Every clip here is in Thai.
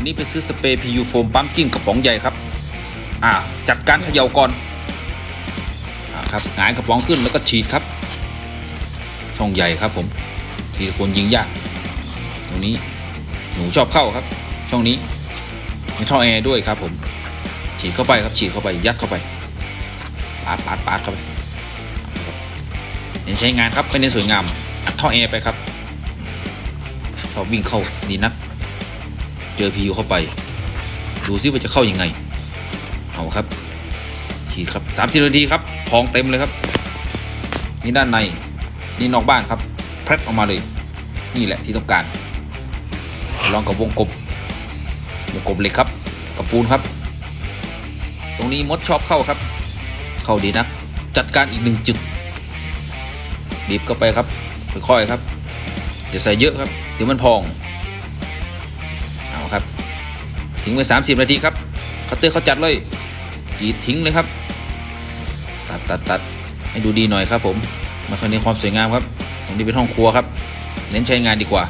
วันนี้ไปซื้อสเปรย์ PU โฟมปั๊มกิ้งกระป๋องใหญ่ครับ อ่า จัดการเขย่าก่อน อ่าครับหงายกระป๋องขึ้นแล้วก็ฉีดครับ ช่องใหญ่ครับผมทีละคนยิงยาก ตรงนี้หนูชอบเข้าครับ ช่องนี้มีท่อแอร์ด้วยครับ ผม ฉีดเข้าไปครับ ฉีดเข้าไป ยัดเข้าไป ปาดปาดปาดเข้าไป เน้นใช้งานครับไม่เน้นสวยงาม ท่อแอร์ไปครับชอบวิ่งเข้าดีนัก เจอพียูเข้าไป ดูซิว่าจะเข้ายังไง เอาครับขี่ครับสามสิบนาทีครับทองเต็มเลยครับ นี่ด้านใน นี่นอกบ้านครับแพรบออกมาเลย นี่แหละที่ต้องการ ลองกับวงกบวงกบเหล็กครับกับปูนครับ ตรงนี้มดชอบเข้าครับ เข้าดีนะ จัดการอีกหนึ่งจุดบีบเข้าไปครับค่อยๆครับอย่าใส่เยอะครับ เดี๋ยวมันพอง ครับ ทิ้งไว้ 30 นาทีครับคัตเตอร์เขาจัดเลยกีดทิ้งเลยครับ ตัดตัดตัดให้ดูดีหน่อยครับผมไม่ค่อยเน้นความสวยงามครับตรงนี้เป็นห้องครัวครับ เน้นใช้งานดีกว่า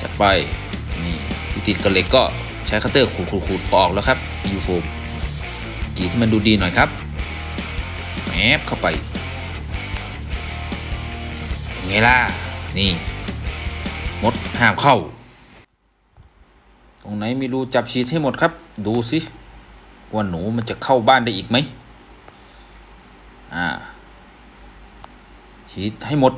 จัดไปนี่ติดกับเหล็กก็ใช้คัตเตอร์ขูดขูดขูดออกแล้วครับยูโฟมกีดที่มันดูดีหน่อยครับแอบเข้าไปไงล่ะนี่มดห้ามเข้า ตรงไหนมีรูจับฉีดให้หมดครับ ดูสิว่าหนูมันจะเข้าบ้านได้อีกไหมอ่าฉีดให้หมด